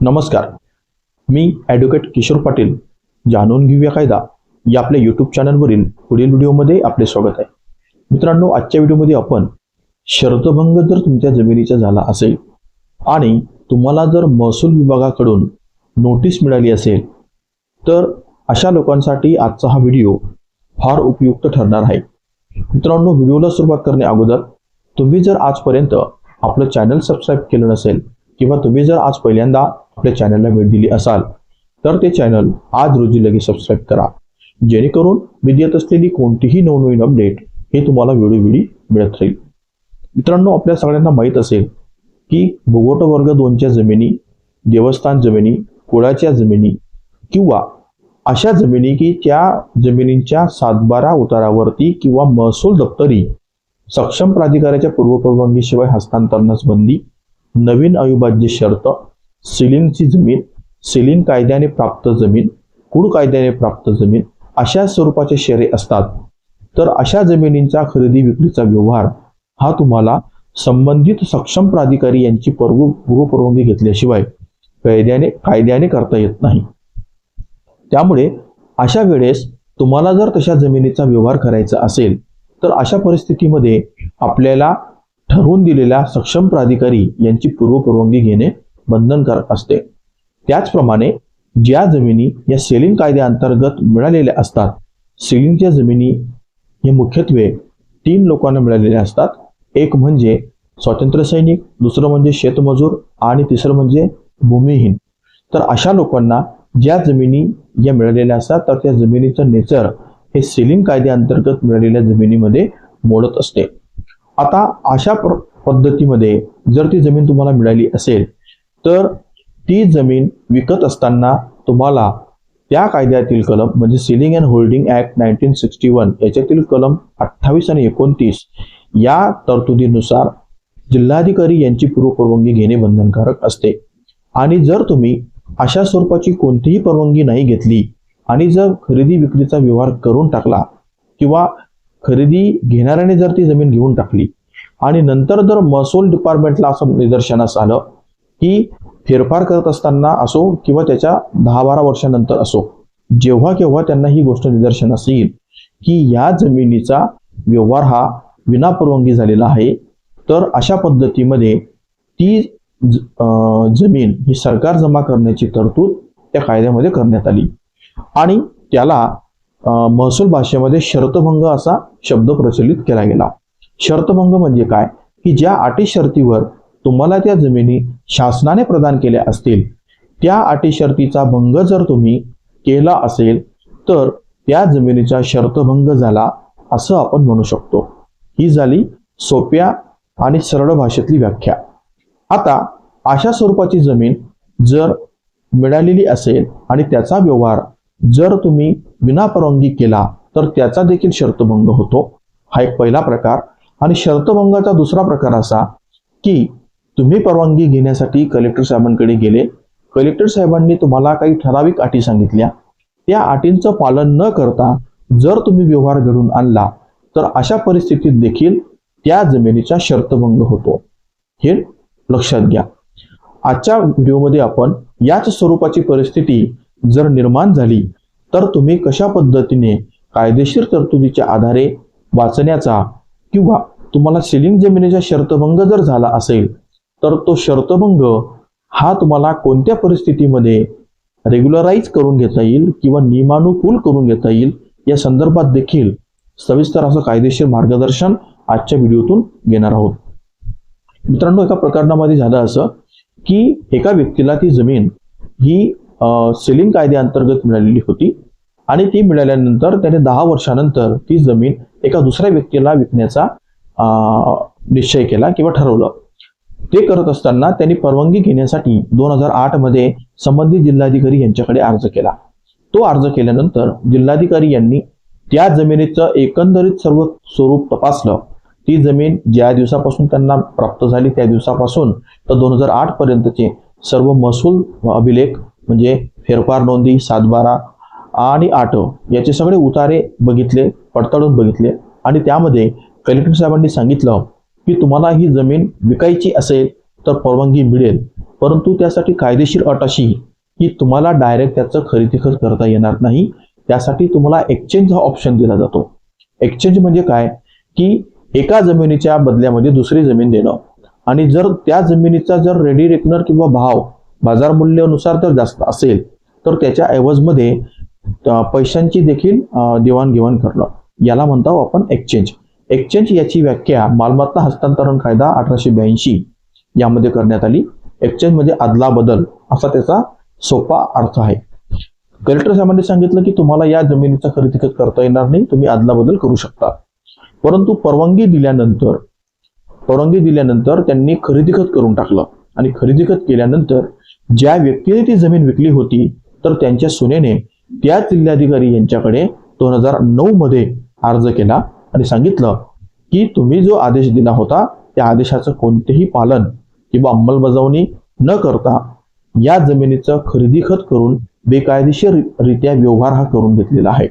नमस्कार. मी ॲडव्होकेट किशोर पाटील जाणून घेऊया कायदा. या आपल्या यूट्यूब चॅनलवरील पुढील व्हिडिओमध्ये आपले स्वागत आहे. मित्रांनो आजच्या व्हिडिओमध्ये आपण शर्तभंग जर तुमच्या जमिनीचा झाला असेल आणि तुम्हाला जर महसूल विभागाकडून नोटीस मिळाली असेल तर अशा लोकांसाठी आजचा हा व्हिडिओ फार उपयुक्त ठरणार आहे. मित्रांनो व्हिडिओला सुरुवात करणे अगोदर तुम्ही जर आजपर्यंत आपलं चॅनल सबस्क्राईब केलं नसेल किंवा तुम्ही जर आज पहिल्यांदा आपल्या चॅनलला भेट दिली असाल तर ते चॅनल आज रोजी लगेच सबस्क्राईब करा. जेणेकरून मी देत असलेली कोणतीही नवनवीन अपडेट हे तुम्हाला वेळोवेळी मिळत राहील. मित्रांनो आपल्या सगळ्यांना माहीत असेल की भूगोट वर्ग दोनच्या जमिनी देवस्थान जमिनी कुळाच्या जमिनी किंवा अशा जमिनी की त्या जमिनींच्या सातबारा उतारावरती किंवा महसूल दप्तरी सक्षम प्राधिकाऱ्याच्या पूर्वपरवानगीशिवाय हस्तांतरणास बंदी नवीन अविभाज्य शर्त सिलिंगची जमीन सिलिंग कायद्याने प्राप्त जमीन कुड कायद्याने प्राप्त जमीन अशा स्वरूपाचे शेरे असतात. तर अशा जमिनींचा खरेदी विक्रीचा व्यवहार हा तुम्हाला संबंधित सक्षम प्राधिकारी यांची पूर्व पूर्वपरवानगी घेतल्याशिवाय कायद्याने कायद्याने करता येत नाही. त्यामुळे अशा वेळेस तुम्हाला जर तशा जमिनीचा व्यवहार करायचा असेल तर अशा परिस्थितीमध्ये आपल्याला ठरवून दिलेल्या सक्षम प्राधिकारी यांची पूर्वपरवानगी घेणे बंधनकारक असते. त्याचप्रमाणे ज्या जमिनी या सेलिंग कायद्याअंतर्गत मिळालेल्या असतात सेलिंगच्या जमिनी हे मुख्यत्वे तीन लोकांना मिळालेल्या असतात. एक म्हणजे स्वातंत्र्य सैनिक दुसरं म्हणजे शेतमजूर आणि तिसरं म्हणजे भूमिहीन. तर अशा लोकांना ज्या जमिनी या मिळालेल्या असतात तर त्या जमिनीचं नेचर हे सेलिंग कायद्याअंतर्गत मिळालेल्या जमिनीमध्ये मोडत असते. आता अशा पद्धतीमध्ये जर ती जमीन तुम्हाला मिळाली असेल तर ती जमीन विकत असताना तुम्हाला त्या कायद्यातील कलम म्हणजे ceiling and holding act nineteen sixty one याच्यातील कलम अठ्ठावीस आणि एकोणतीस या तरतुदीनुसार जिल्हाधिकारी यांची पूर्व परवानगी घेणे बंधनकारक असते. आणि जर तुम्ही अशा स्वरूपाची कोणतीही परवानगी नाही घेतली आणि जर खरेदी विक्रीचा व्यवहार करून टाकला किंवा खरेदी घेणाऱ्याने जर ती जमीन घेऊन टाकली आणि नंतर जर महसूल डिपार्टमेंटला असं निदर्शनास आलं की फेरफार करत असताना असो किंवा त्याच्या दहा बारा वर्षानंतर असो जेव्हा केव्हा त्यांना ही गोष्ट निदर्शनास येईल की या जमिनीचा व्यवहार हा विनापरवानगी झालेला आहे तर अशा पद्धतीमध्ये ती ज- जमीन ही सरकार जमा करण्याची तरतूद त्या कायद्यामध्ये करण्यात आली. आणि त्याला महसूल भाषेमध्ये शर्तभंग असा शब्द प्रचलित केला गेला. शर्तभंग म्हणजे काय? की ज्या अटी शर्तीवर तुम्हाला त्या जमिनी शासनाने प्रदान केल्या असतील. त्या अटी शर्तीचा भंग जर तुम्ही केला असेल तर त्या जमिनीचा शर्तभंग झाला असं आपण म्हणू शकतो. ही झाली सोप्या आणि सरळ भाषेतली व्याख्या. आता अशा स्वरूपाची जमीन जर मिळालेली असेल आणि त्याचा व्यवहार जर तुम्ही विना परवानगी केला तर त्याचा देखील शर्तभंग होतो. हा एक पहिला प्रकार. आणि शर्तभंगाचा दुसरा प्रकार असा की तुम्ही परवानगी घेण्यासाठी कलेक्टर साहेबांकडे गेले. कलेक्टर साहेबांनी तुम्हाला काही ठराविक अटी सांगितल्या. त्या अटींचं पालन न करता जर तुम्ही व्यवहार घडून आणला तर अशा परिस्थितीत देखील त्या जमिनीचा शर्तभंग होतो. हे लक्षात घ्या. आजच्या व्हिडिओमध्ये आपण याच स्वरूपाची परिस्थिती जर निर्माण झाली तर तुम्ही कशा पद्धतीने कायदेशीर तरतुदीच्या आधारे वाचण्याचा किंवा तुम्हाला सिलिंग जमिनीचा शर्तभंग जर झाला असेल तर तो शर्तभंग हा तुम्हाला कोणत्या परिस्थितीमध्ये रेग्युलराईज करून घेता येईल किंवा नियमानुकूल करून घेता येईल या संदर्भात देखील सविस्तर असं कायदेशीर मार्गदर्शन आजच्या व्हिडिओतून घेणार आहोत. मित्रांनो एका प्रकरणामध्ये झालं असं की एका व्यक्तीला ती जमीन ही सेलिंग कायद्याअंतर्गत मिळालेली होती आणि ती मिळाल्यानंतर त्याने दहा वर्षानंतर ती जमीन एका दुसऱ्या व्यक्तीला विकण्याचा निश्चय केला किंवा ठरवलं. ते करत असताना त्यांनी परवानगी घेण्यासाठी दोन हजार आठमध्ये संबंधित जिल्हाधिकारी यांच्याकडे अर्ज केला. तो अर्ज केल्यानंतर जिल्हाधिकारी यांनी त्या जमिनीचं एकंदरीत सर्व स्वरूप तपासलं. ती जमीन ज्या दिवसापासून त्यांना प्राप्त झाली त्या दिवसापासून तर दोन हजार आठ पर्यंतचे सर्व महसूल अभिलेख म्हणजे फेरफार नोंदी सातबारा आणि आठ याचे सगळे उतारे बघितले पडताळून बघितले आणि त्यामध्ये कलेक्टर साहेबांनी सांगितलं की तुम्हाला ही जमीन विकायची असेल तर परवानगी मिळेल. परंतु त्यासाठी कायदेशीर अट अशी की तुम्हाला डायरेक्ट त्याचं खरेदी खर्च करता येणार नाही. त्यासाठी तुम्हाला एक्सचेंज हा ऑप्शन दिला जातो. एक्सचेंज म्हणजे काय? की एका जमिनीच्या बदल्यामध्ये दुसरी जमीन देणं. आणि जर त्या जमिनीचा जर रेडी रेकनर किंवा भाव बाजार मूल्यानुसार जर जास्त असेल तर त्याच्या ऐवजमध्ये पैशांची देखील देवाणघेवाण करणं. याला म्हणतो आपण एक्सचेंज एक्सचेंज याची व्याख्या मालमत्ता हस्तांतरण कायदा अठराशे ब्याऐंशी यामध्ये करण्यात आली. एक्सचेंज म्हणजे आदला बदल असा त्याचा सोपा अर्थ आहे. कलेक्टर साहेबांनी सांगितलं की तुम्हाला या जमिनीचा खरेदी करता येणार नाही तुम्ही आदला बदल करू शकता. परंतु परवानगी दिल्यानंतर परवानगी दिल्यानंतर त्यांनी खरेदी खत करून टाकलं. आणि खरेदी खत केल्यानंतर ज्या व्यक्तीने ती जमीन विकली होती तर त्यांच्या सुनेने त्या जिल्हाधिकारी यांच्याकडे दोन हजार नऊ मध्ये अर्ज केला. आणि सांगितलं की तुम्ही जो आदेश दिला होता त्या आदेशाचं कोणतेही पालन किंवा अंमलबजावणी न करता या जमिनीचं खरेदी खत करून बेकायदेशीर रित्या व्यवहार हा करून घेतलेला आहे.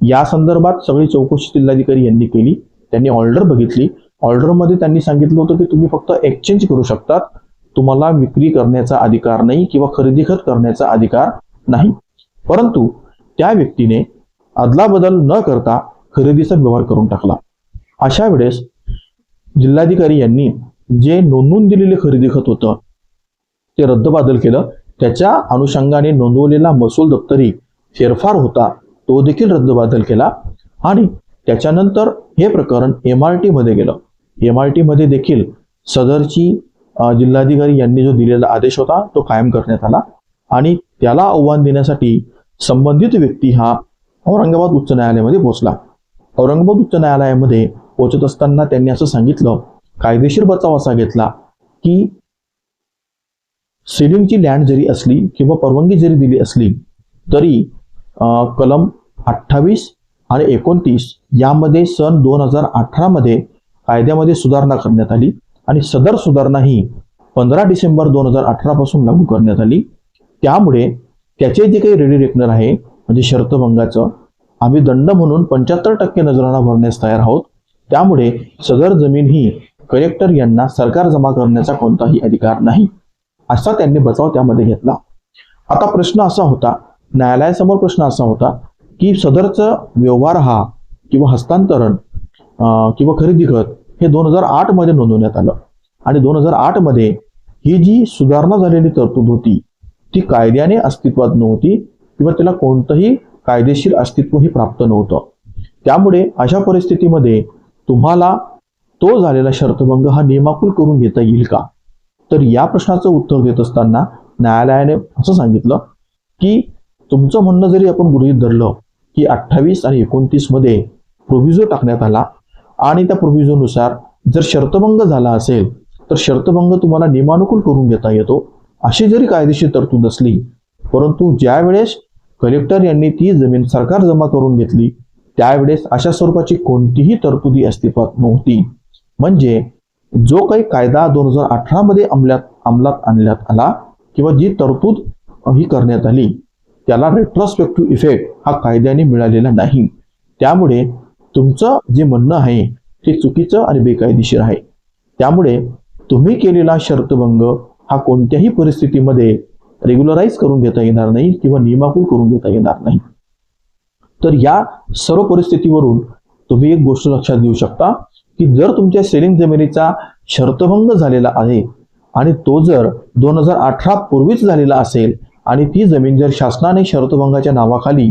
या संदर्भात सगळी चौकशी जिल्हाधिकारी यांनी केली त्यांनी ऑर्डर बघितली. ऑर्डरमध्ये त्यांनी सांगितलं होतं की तुम्ही फक्त एक्सचेंज करू शकतात. तुम्हाला विक्री करण्याचा अधिकार नाही किंवा खरेदी खत करण्याचा अधिकार नाही. परंतु त्या व्यक्तीने अदलाबदल न करता खरेदीचा व्यवहार करून टाकला. अशा वेळेस जिल्हाधिकारी यांनी जे नोंदवून दिलेले खरेदी खत होतं ते रद्दबादल केलं. त्याच्या अनुषंगाने नोंदवलेला महसूल दप्तरी फेरफार होता तो देखील रद्दबादल केला आणि त्याच्यानंतर हे प्रकरण एम आर टीमध्ये गेलं. एम आरमध्ये देखील सदरची जिल्हाधिकारी यांनी जो दिलेला आदेश होता तो कायम करण्यात आला आणि त्याला आव्हान देण्यासाठी संबंधित व्यक्ती हा औरंगाबाद उच्च न्यायालयामध्ये पोहोचला. औरंगाबाद उच्च न्यायालयामध्ये पोहोचत असताना त्यांनी असं सांगितलं कायदेशीर बचाव असा घेतला की सिलिंगची लँड जरी असली किंवा परवानगी जरी दिली असली तरी कलम अठ्ठावीस आणि एकोणतीस यामध्ये सन दोन हजार अठरामध्ये कायद्यामध्ये सुधारणा करण्यात आली आणि सदर सुधारणा ही पंधरा डिसेंबर दोन हजार अठरा पासून लागू करण्यात आली. त्यामुळे त्याचे जे काही रेडी रेकनर आहे म्हणजे शर्तभंगाचं आम्ही दंड म्हणून पंच्याहत्तर टक्के नजराणा भरण्यास तयार आहोत. त्यामुळे सदर जमीन ही कलेक्टर यांना सरकार जमा करण्याचा कोणताही अधिकार नाही असा त्यांनी बचाव त्यामध्ये घेतला. आता प्रश्न असा होता न्यायालयासमोर प्रश्न असा होता की सदरचा व्यवहार हा किंवा हस्तांतरण किंवा खरेदी खत हे दोन हजार आठमध्ये नोंदवण्यात आलं. आणि दोन हजार आठमध्ये ही जी सुधारणा झालेली तरतूद होती ती कायद्याने अस्तित्वात नव्हती किंवा तिला कोणतंही कायदेशीर अस्तित्वही प्राप्त नव्हतं. त्यामुळे अशा परिस्थितीमध्ये तुम्हाला तो झालेला शर्तभंग हा नियमाकुल करून घेता येईल का? तर या प्रश्नाचं उत्तर देत असताना न्यायालयाने असं सांगितलं की तुमचं म्हणणं जरी आपण गृहीत धरलं की अठ्ठावीस आणि एकोणतीसमध्ये प्रोव्हिजो टाकण्यात आला आणि त्या प्रोव्हिजोनुसार जर शर्तभंग झाला असेल तर शर्तभंग तुम्हाला नियमानुकूल करून घेता येतो. अशी जरी कायदेशीर तरतूद असली परंतु ज्या वेळेस कलेक्टर यांनी ती जमीन सरकार जमा करून घेतली. त्यावेळेस अशा स्वरूपाची कोणतीही तरतुदी अस्तित्वात नव्हती. म्हणजे जो काही कायदा दोन हजार अठरा मध्ये अंमलात अंमलात आणण्यात आला किंवा जी तरतूद ही करण्यात आली त्याला रेट्रोस्पेक्टिव्ह इफेक्ट हा कायद्याने मिळालेला नाही. त्यामुळे तुमचं जे म्हणणं आहे ते चुकीचं आणि बेकायदेशीर आहे. त्यामुळे तुम्ही केलेला शर्तभंग हा कोणत्याही परिस्थितीमध्ये रेग्युलराईज करून घेता येणार नाही किंवा नियमाकुल करून घेता येणार नाही. तर या सर्व परिस्थितीवरून तुम्ही एक गोष्ट लक्षात घेऊ शकता की जर तुमच्या सेलिंग जमिनीचा शर्तभंग झालेला आहे आणि तो जर दोन हजार अठरा पूर्वीच झालेला असेल आणि ती जमीन जर शासनाने शर्तभंगाच्या नावाखाली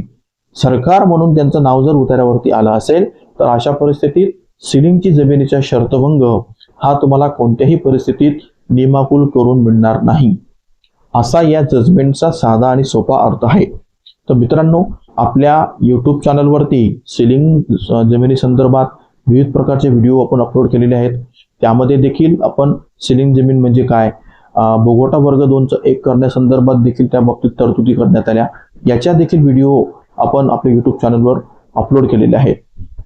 सरकार म्हणून त्यांचं नाव जर उतार्यावरती आलं असेल तर अशा परिस्थितीत सिलिंगची जमिनीचा शर्तभंग हा तुम्हाला कोणत्याही परिस्थितीत नियमाकुल करून मिळणार नाही. असा या जजमेंटचा साधा आणि सोपा अर्थ आहे. तर मित्रांनो आपल्या यूट्यूब चॅनलवरती सिलिंग जमिनी संदर्भात विविध प्रकारचे व्हिडिओ आपण अपलोड केलेले आहेत. त्यामध्ये देखील आपण सिलिंग जमीन म्हणजे काय बोगोटा वर्ग दोनचं एक करण्यासंदर्भात देखील त्या बाबतीत तरतुदी करण्यात आल्या. याच्या देखील व्हिडिओ आपण आपल्या यूट्यूब चॅनलवर अपलोड केलेले आहेत.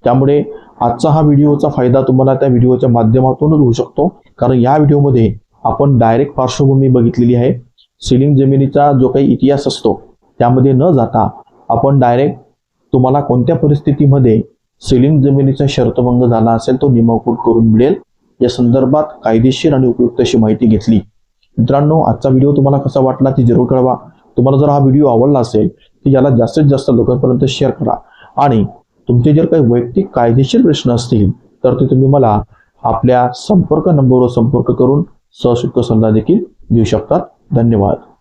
त्यामुळे आजचा हा व्हिडिओचा फायदा तुम्हाला त्या व्हिडिओच्या माध्यमातूनच होऊ शकतो. कारण या व्हिडिओमध्ये आपण डायरेक्ट पार्श्वभूमी बघितलेली आहे. सिलिंग जमिनीचा जो काही इतिहास असतो त्यामध्ये न जाता आपण डायरेक्ट तुम्हाला कोणत्या परिस्थितीमध्ये सिलिंग जमिनीचा शर्तभंग झाला असेल तो निमकूट करून मिळेल या संदर्भात कायदेशीर आणि उपयुक्त अशी माहिती घेतली. मित्रांनो आजचा व्हिडिओ तुम्हाला कसा वाटला ती जरूर कळवा. तुम्हाला जर हा व्हिडिओ आवडला असेल तर याला जास्तीत जास्त लोकांपर्यंत शेअर करा. आणि तुमचे जर काही वैयक्तिक कायदेशीर प्रश्न असतील तर ते तुम्ही मला आपल्या संपर्क नंबरवर संपर्क करून सशुल्क सल्ला देखील देऊ शकतात. धन्यवाद.